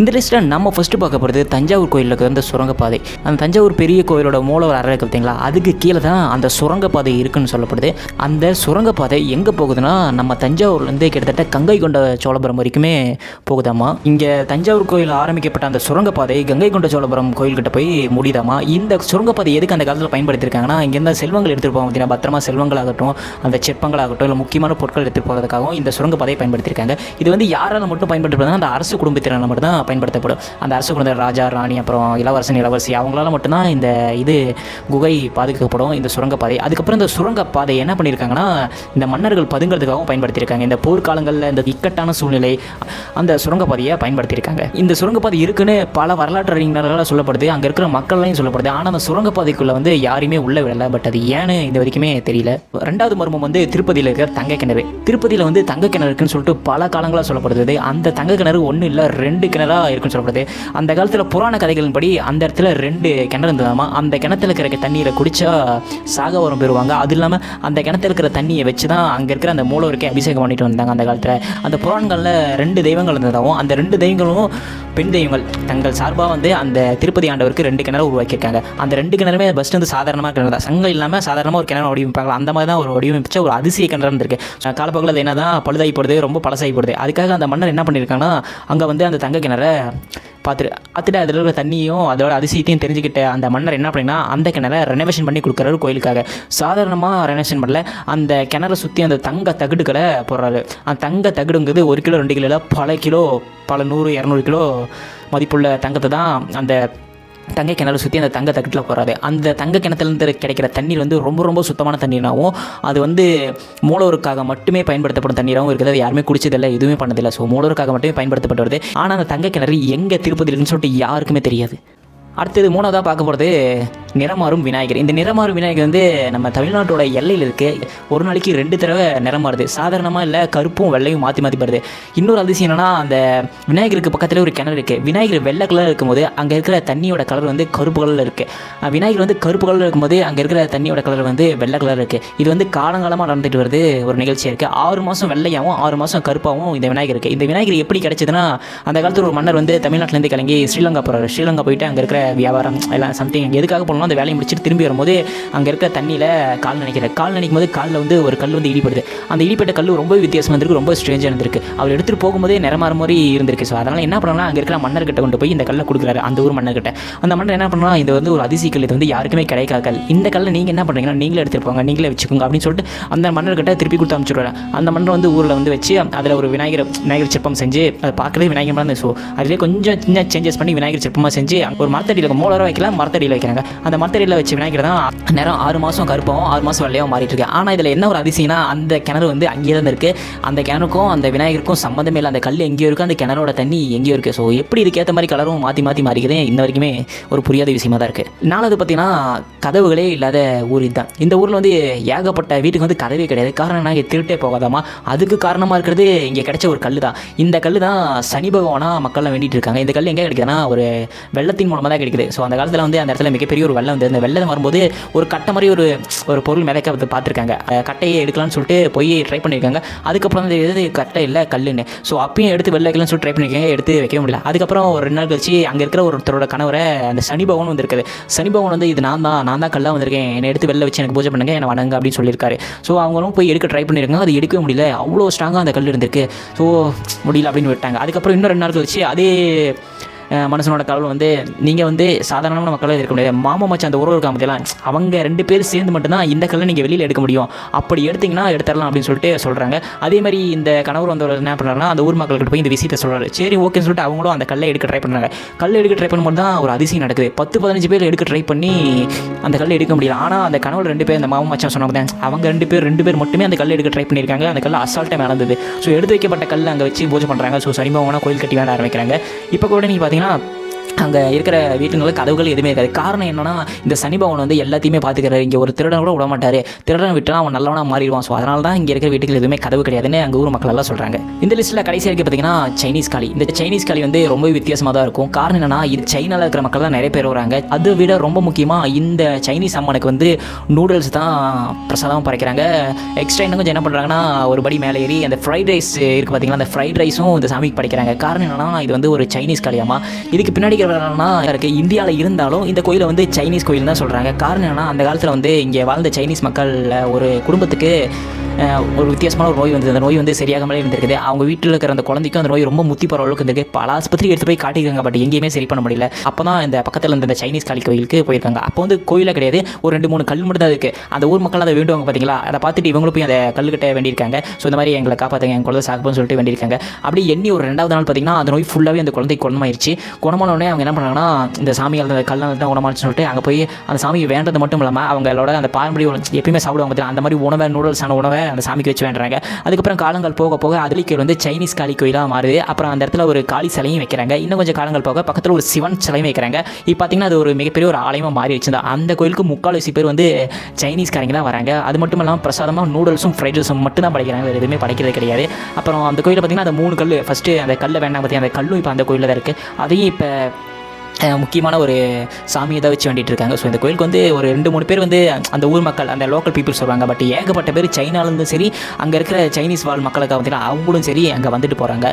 இந்த லிஸ்ட்டில் நம்ம ஃபஸ்ட்டு பார்க்க போகிறது தஞ்சாவூர் கோயிலில் இருக்கிற அந்த சுரங்கப்பாதை. அந்த தஞ்சாவூர் பெரிய கோயிலோட மூலவர் அறை இருக்கு பார்த்தீங்களா அதுக்கு கீழே தான் அந்த சுரங்கப்பாதை இருக்குன்னு சொல்லப்படுது. அந்த சுரங்கப்பாதை எங்கே போகுதுன்னா நம்ம தஞ்சாவூர்லேருந்து கிட்டத்தட்ட கங்கை கொண்ட சோழபுரம் வரைக்குமே போகுதாமா இங்கே தஞ்சாவூர் கோயில் ஆரம்பிக்கப்பட்ட அந்த சுரங்கப்பாதை கங்கை கொண்ட சோழபுரம் கோயில்கிட்ட போய் முடியுதாமா இந்த சுரங்கப்பாதை எதுக்கு அந்த காலத்தில் பயன்படுத்தியிருக்காங்கன்னா இங்கேருந்து செல்வங்கள் எடுத்துகிட்டு போவாங்க பார்த்தீங்கன்னா பத்திரமா செல்வங்களாகட்டும் அந்த சிற்பங்களாகட்டும் இல்லை முக்கியமான பொருட்கள் எடுத்துகிட்டு போகிறதுக்காகவும் இந்த சுரங்கப்பாதையை பயன்படுத்தியிருக்காங்க இது வந்து யாரால் மட்டும் பயன்படுத்தப்படுதுன்னா அந்த அரசு குடும்பத்தினால் மட்டும் தான் பயன்படுத்தப்படும். அந்த அரச குடும்ப ராஜா ராணி அப்புறம் இளவரசன் இளவரசி அவங்களால மட்டும்தான் இந்த இது குகை பாதுகாக்கப்படும் இந்த சுரங்கப்பாதை அதுக்கப்புறம் இந்த சுரங்கப்பாதை என்ன பண்ணியிருக்காங்கன்னா இந்த மன்னர்கள் பதுங்கிறதுக்காகவும் பயன்படுத்தியிருக்காங்க. இந்த போர்க்காலங்களில் இந்த இக்கட்டான சூழ்நிலை அந்த சுரங்கப்பாதையை பயன்படுத்தியிருக்காங்க. இந்த சுரங்கப்பாதை இருக்குன்னு பல வரலாற்று அறிஞர்களால் சொல்லப்படுது அங்கே இருக்கிற மக்கள்லையும் சொல்லப்படுது. ஆனால் அந்த சுரங்கப்பாதைக்குள்ளே வந்து யாருமே உள்ள விடலை. பட் அது ஏன்னு இந்த வரைக்குமே தெரியல. ரெண்டாவது மர்மம் வந்து திருப்பதியில் இருக்கிற தங்க கிணறு. திருப்பதியில் வந்து தங்க கிணறுக்குன்னு சொல்லிட்டு பல காலங்களாக சொல்லப்படுது. அந்த தங்க கிணறு ஒன்றும் இல்லை ரெண்டு கிணறு இருக்குன்னு சொல்லப்படுது. அந்த காலத்தில் புராண கதைகளின் படி அந்த இடத்துல ரெண்டு கிணறு இருந்ததாமா அந்த கிணத்துல இருக்கிற தண்ணீரை குடிச்சா சாக உரம் பெறுவாங்க. அது இல்லாமல் அந்த கிணத்துல இருக்கிற தண்ணியை வச்சு தான் அங்கே இருக்கிற அந்த மூலவருக்கே அபிஷேகம் பண்ணிட்டு வந்தாங்க அந்த காலத்தில். அந்த புராணங்களில் ரெண்டு தெய்வங்கள் இருந்ததாகவும் அந்த ரெண்டு தெய்வங்களும் பெண் தெய்வங்கள். தங்கள் சார்பாக வந்து அந்த திருப்பதி ஆண்டவருக்கு ரெண்டு கிணறு உருவாக்கியிருக்காங்க. அந்த ரெண்டு கிணறுமே ஃபஸ்ட் வந்து சாதாரணமாக கிணறு தான். சங்கம் இல்லாமல் சாதாரணமாக ஒரு கிணறு வடிவமைப்பாங்க. அந்த மாதிரி தான் ஒரு வடிவமைச்ச ஒரு அதிசய கிணறு இருந்திருக்கு. காலப்போக்கில் அது என்ன தான் பழுதாகி போடுது ரொம்ப பழசாகி போடுது. அதுக்காக அந்த மன்னர் என்ன பண்ணியிருக்காங்கன்னா அங்கே வந்து அந்த தங்க கிணறு பார்த்துட்டு பார்த்துட்டு அதில் இருக்கிற தண்ணியும் அதோட அதிசயத்தையும் தெரிஞ்சுக்கிட்ட அந்த மன்னர் என்ன பண்ணினா அந்த கிணறை ரெனோவேஷன் பண்ணி கொடுக்குறாரு கோயிலுக்காக. சாதாரணமாக ரெனோவேஷன் பண்ணல அந்த கிணறை சுற்றி அந்த தங்க தகடுகளை போடுறாரு. அந்த தங்க தகடுங்கிறது ஒரு கிலோ ரெண்டு கிலோ பல கிலோ பல நூறு இரநூறு கிலோ மதிப்புள்ள தங்கத்தை தான் அந்த தங்க கிணறு சுற்றி அந்த தங்க தட்டில் போகிறாரு அந்த தங்க கிணத்துலேருந்து கிடைக்கிற தண்ணீர் வந்து ரொம்ப ரொம்ப சுத்தமான தண்ணீராகவும் அது வந்து மூலவருக்காக மட்டுமே பயன்படுத்தப்படும் தண்ணீராகவும் இருக்குது. அது யாருமே குடிச்சதில்லை எதுவுமே பண்ணதில்லை. ஸோ மூலவருக்காக மட்டுமே பயன்படுத்தப்பட்டு வருது. ஆனால் அந்த தங்க கிணறு எங்கே திருப்பதி சொல்லிட்டு யாருக்குமே தெரியாது. அடுத்தது மூணாவதாக பார்க்க போகிறது நிறமாறும் விநாயகர். இந்த நிறமாறும் விநாயகர் வந்து நம்ம தமிழ்நாட்டோட எல்லையில் இருக்குது ஒரு நாளைக்கு ரெண்டு தடவை நிறம் மாறுது சாதாரணமாக இல்லை கருப்பும் வெள்ளையும் மாற்றி மாற்றி வருது இன்னொரு அதிசயம் என்னன்னா அந்த விநாயகருக்கு பக்கத்தில் ஒரு கிணறு இருக்குது விநாயகர் வெள்ளை கலர் இருக்கும்போது அங்கே இருக்கிற தண்ணியோட கலர் வந்து கருப்பு கலரில் இருக்குது விநாயகர் வந்து கருப்பு கலரில் இருக்கும்போது அங்கே இருக்கிற தண்ணியோட கலர் வந்து வெள்ளை கலர் இருக்குது இது வந்து காலங்காலமாக நடந்துட்டு வருது ஒரு நிகழ்ச்சியாக இருக்குது ஆறு மாதம் வெள்ளையாகவும் ஆறு மாதம் கருப்பாகவும் இந்த விநாயகர் இருக்குது இந்த விநாயகர் எப்படி கிடைச்சதுன்னா அந்த காலத்தில் ஒரு மன்னர் வந்து தமிழ்நாட்டிலேருந்து கிளம்பி ஸ்ரீலங்கா போகிறாரு ஸ்ரீலங்கா போயிட்டு அங்கே இருக்கிற வியாபாரம் எல்லாம் சம்திங் எதுக்காக போகணும் அந்த வேலையை முடிச்சுட்டு திரும்பி வரும்போது அங்கே இருக்கிற தண்ணியில் கால் நினைக்கிறார் கால் நினைக்கும் போது காலில் வந்து ஒரு கல் வந்து இடிப்படுது அந்த இடிப்பட்ட கல் ரொம்ப வித்தியாசமாக இருந்திருக்கு ரொம்ப ஸ்ட்ரேஞ்சாக இருந்திருக்கு. அவர் எடுத்துகிட்டு போகும்போதே நிறமாற மாதிரி இருந்திருக்கு. ஸோ அதனால் என்ன பண்ணலாம் அங்கே இருக்கிற மன்னர்கிட்ட கொண்டு போய் இந்த கல்லை கொடுக்குறாரு அந்த ஊர் மன்னர்கிட்ட. அந்த மன்னர் என்ன பண்ணலாம் இது வந்து ஒரு அதிசிக்கல் கல் இது வந்து யாருக்குமே கிடைக்காத கல். இந்த கல்லை நீங்கள் என்ன பண்ணுறீங்கன்னா நீங்களே எடுத்துகிட்டு போங்க நீங்களே வச்சுக்கோங்க அப்படின்னு சொல்லிட்டு அந்த மன்னர்கிட்ட திருப்பி கொடுத்து அனுப்பிச்சுடுவாரு. அந்த மன்னர் வந்து ஊரில் வந்து வச்சு அதில் ஒரு விநாயகர் விநாயகர் சிற்பம் செஞ்சு அதை பார்க்கவே விநாயகர் மாதிரி ஸோ அதிலே கொஞ்சம் சின்ன சேஞ்சஸ் பண்ணி விநாயகர் சிற்பமாக செஞ்சு ஒரு மரத்தடியில் மூலரம் வைக்கலாம் மரத்தடியில் வைக்கிறாங்க. அந்த மரத்தடியில் வச்சு விநாயகர் தான் நேரம் ஆறு மாதம் கருப்பாகவும் ஆறு மாதம் வெள்ளையாகவும் மாறிட்டு இருக்கு. ஆனால் இதில் என்ன ஒரு அதிசயம்னா அந்த கிணறு வந்து அங்கேயே தான் இருக்குது அந்த கிணறுக்கும் அந்த விநாயகருக்கும் சம்மந்தமே இல்லை. அந்த கல் எங்கேயோ இருக்குது அந்த கிணறோட தண்ணி எங்கேயோ இருக்குது ஸோ எப்படி இதுக்கேற்ற மாதிரி கலரும் மாற்றி மாற்றி மாறிக்கிறது இன்ன வரைக்குமே ஒரு புரியாத விஷயமா தான் இருக்குது நாலாவது பார்த்தீங்கன்னா கதவுகளே இல்லாத ஊர் இதுதான். இந்த ஊரில் வந்து ஏகப்பட்ட வீட்டுக்கு வந்து கதவே கிடையாது. காரணம் நாங்கள் திருட்டே போகாதாமா? அதுக்கு காரணமாக இருக்கிறது இங்கே கிடைச்ச ஒரு கல் தான் இந்த கல் தான் சனி பகவானாக மக்கள்லாம் வேண்டிட்டு இருக்காங்க. இந்த கல் எங்கே கிடைக்குதுன்னா ஒரு வெள்ளத்தின் மூலமாக தான் கிடைக்குது. ஸோ அந்த காலத்தில் வந்து அந்த இடத்துல மிகப்பெரிய ஒரு வெள்ளம் வந்து அந்த வெள்ளம் வரும்போது ஒரு கட்டை மாதிரி ஒரு ஒரு பொருள் மிதக்க வந்து பார்த்துருக்காங்க. கட்டையை எடுக்கலாம்னு சொல்லிட்டு போய் ட்ரை பண்ணியிருக்காங்க அதுக்கப்புறம் வந்து எது கட்டை இல்லை? கல்லுன்னு. ஸோ அப்பயும் எடுத்து வெளில வைக்கலாம்னு சொல்லிட்டு ட்ரை பண்ணியிருக்காங்க எடுத்து வைக்க முடியல. அதுக்கப்புறம் ஒரு ரெண்டு நாள் கழிச்சு அங்கே இருக்கிற ஒருத்தரோட கணவரை அந்த சனி பகவான் வந்து சனி பகவான் வந்து இது நான் தான் நான் தான் கல்லாக வந்திருக்கேன். என்னை எடுத்து வெளில வச்சு எனக்கு பூஜை பண்ணுங்க என்னை வணங்க அப்படின்னு சொல்லியிருக்காரு. ஸோ அவங்களும் போய் எடுக்க ட்ரை பண்ணியிருக்காங்க அது எடுக்கவே முடியல. அவ்வளோ ஸ்ட்ராங்காக அந்த கல் இருந்திருக்கு. ஸோ முடியல அப்படின்னு விட்டாங்க. அதுக்கப்புறம் இன்னும் ரெண்டு நாள் கழிச்சு அதே மனுஷனோட கடவுள் வந்து நீங்கள் வந்து சாதாரணமான மக்களாக இருக்க முடியாது. மாமா மச்சான் அந்த உறவு இருக்காம பார்த்தீங்களா அவங்க ரெண்டு பேர் சேர்ந்து மட்டும்தான் இந்த கல்லை நீங்கள் வெளியில் எடுக்க முடியும். அப்படி எடுத்தீங்கன்னா எடுத்துடலாம் அப்படின்னு சொல்லிட்டு சொல்கிறாங்க அதே மாதிரி இந்த கணவர் வந்தவர் என்ன பண்ணுறாங்கன்னா அந்த ஊர் மக்கள்கிட்ட போய் இந்த விஷயத்தை சொல்கிறாரு சரி ஓகேன்னு சொல்லிட்டு அவங்களும் அந்த கல்லை எடுக்க ட்ரை பண்ணுறாங்க கல் எடுக்க ட்ரை பண்ணும்போது தான் ஒரு அதிசயம் நடக்குது. பத்து பதினஞ்சு பேர் எடுக்க ட்ரை பண்ணி அந்த கல்லை எடுக்க முடியல. ஆனால் அந்த கணவர் ரெண்டு பேர் அந்த மாமா மச்சான் சொன்னாங்க அவங்க ரெண்டு பேர் ரெண்டு பேர் மட்டுமே அந்த கல் எடுக்க ட்ரை பண்ணியிருக்காங்க. அந்த கல் அசால்ட்டாக நடந்தது ஸோ எடுத்து வைக்கப்பட்ட கல் அங்கே வச்சு பூஜை பண்ணுறாங்க ஸோ சனிபவனா கோயில் கட்டி வேண்ட ஆரம்பிக்கிறாங்க. இப்போ கூட நீங்கள் பார்த்தீங்கன்னா up. அங்கே இருக்கிற வீட்டுங்களுக்கு கதவுகள் எதுவுமே இருக்காது. காரணம் என்னென்னா இந்த சனி பகவான் வந்து எல்லாத்தையுமே பார்த்துக்கிறாரு இங்கே ஒரு திருடன் கூட விட மாட்டார் திருடன் விட்டா அவன் நல்லவனாக மாறிடுவான். ஸோ அதனால தான் இங்கே இருக்கிற வீட்டுகள் எதுவுமே கதவு கிடையாதுன்னு அங்கே ஊர் மக்கள் எல்லாம் சொல்கிறாங்க இந்த லிஸ்ட்டில் கடைசி வரைக்கும் பார்த்தீங்கன்னா சைனீஸ் களி. இந்த சைனீஸ் களி வந்து ரொம்ப வித்தியாசமாக தான் இருக்கும். காரணம் என்னன்னா இது சைனாவில் இருக்கிற மக்கள் தான் நிறைய பேர் வராங்க. அதை விட ரொம்ப முக்கியமாக இந்த சைனீஸ் அம்மனுக்கு வந்து நூடுல்ஸ் தான் பிரசாதமாக படைக்கிறாங்க. எக்ஸ்ட்ரா இன்னும் கொஞ்சம் என்ன பண்ணுறாங்கன்னா ஒரு படி மேலே ஏறி அந்த ஃப்ரைட் ரைஸ் இருக்குது பார்த்தீங்கன்னா அந்த ஃப்ரைட் ரைஸும் இந்த சாமிக்கு படைக்கிறாங்க. காரணம் என்னன்னா இது வந்து ஒரு சைனீஸ் காளியாமா இதுக்கு பின்னாடி இருக்கிறனா இருக்குது இந்தியாவில் இருந்தாலும் இந்த கோயிலை வந்து சைனீஸ் கோயில் தான் சொல்கிறாங்க காரணம் என்னன்னா அந்த காலத்தில் வந்து இங்கே வாழ்ந்த சைனீஸ் மக்களில் ஒரு குடும்பத்துக்கு ஒரு வித்தியாசமான ஒரு நோய் வந்து அந்த நோய் வந்து சரியாகாமலே இருந்திருக்குது. அவங்க வீட்டில் இருக்கிற அந்த குழந்தைக்கும் அந்த நோய் ரொம்ப முத்தி போகிற அளவுக்கு இருந்திருக்கு. பல ஆஸ்பத்திரி எடுத்து போய் காட்டியிருக்காங்க பட் எங்கேயுமே சரி பண்ண முடியல. அப்போ தான் இந்த பக்கத்தில் இருந்த இந்த சைனீஸ் காளி கோயிலுக்கு போயிருக்காங்க. அப்போ வந்து கோயிலாக கிடையாது. ஒரு ரெண்டு மூணு கல் மட்டும் தான் இருக்குது அந்த ஊர் மக்கள் அதை வேண்டுவாங்க பார்த்தீங்களா அதை பார்த்துட்டு இவங்களும் போய் அந்த கட்ட வேண்டியிருக்காங்க. ஸோ இந்த மாதிரி எங்களை காப்பாற்றுங்க என் குழந்தை சாகுன்னு சொல்லிட்டு வேண்டியிருக்காங்க. அப்படி எண்ணி ஒரு ரெண்டாவது நாள் பார்த்தீங்கன்னா அந்த நோய் ஃபுல்லாகவே அந்த குழந்தை குணமாயிருச்சு. குணமான உடனே அவங்க என்ன பண்ணாங்கன்னா இந்த சாமியால் அந்த கல்லால் தான் குணமாச்சு சொல்லிட்டு அங்கே போய் அந்த சாமியை வேண்டது மட்டும் இல்லாமல் அவங்களோட அந்த பாரம்பரிய உணவு எப்பயுமே சாப்பிடுவாங்க அந்த மாதிரி உணவை நூடுல்ஸான உணவை அந்த சாமிக்கு வச்சு வேண்டுறாங்க. அதுக்கப்புறம் காலங்கள் போக போக அதுலிக்கு வந்து சைனீஸ் காளி கோயிலாக மாறுது. அப்புறம் அந்த இடத்துல ஒரு காளி சிலையும் வைக்கிறாங்க. இன்னும் கொஞ்சம் காலங்கள் போக பக்கத்தில் ஒரு சிவன் சிலையும் வைக்கிறாங்க. இப்போ பார்த்தீங்கன்னா அது ஒரு மிகப்பெரிய ஒரு ஆலயமாக மாறி வச்சிருந்தா. அந்த கோயிலுக்கு முக்கால்வாசி பேர் வந்து சைனீஸ்காரங்க தான் வராங்க. அது மட்டும் இல்லாமல் பிரசாதமாக நூடுல்ஸும் ஃப்ரைட் ரைஸும் மட்டும் தான் படைக்கிறாங்க. வேறு எதுவுமே படைக்கிறது கிடையாது. அப்புறம் அந்த கோயிலில் பார்த்தீங்கன்னா அந்த மூணு கல் ஃபஸ்ட்டு அந்த கல்லை வேண்டாம் பார்த்தீங்கன்னா அந்த கல்லும் இப்போ அந்த கோயிலில் தான் இருக்குது அதையும் இப்போ முக்கியமான ஒரு சாமியை தான் வச்சு வேண்டிட்டு இருக்காங்க. ஸோ இந்த கோயிலுக்கு வந்து ஒரு ரெண்டு மூணு பேர் வந்து அந்த ஊர் மக்கள் அந்த லோக்கல் பீப்புள்ஸ் வருவாங்க பட் ஏகப்பட்ட பேர் சைனாலேருந்தும் சரி அங்கே இருக்கிற சைனீஸ் வாழ் மக்களுக்காக பார்த்தீங்கன்னா அவங்களும் சரி அங்கே வந்துட்டு போகிறாங்க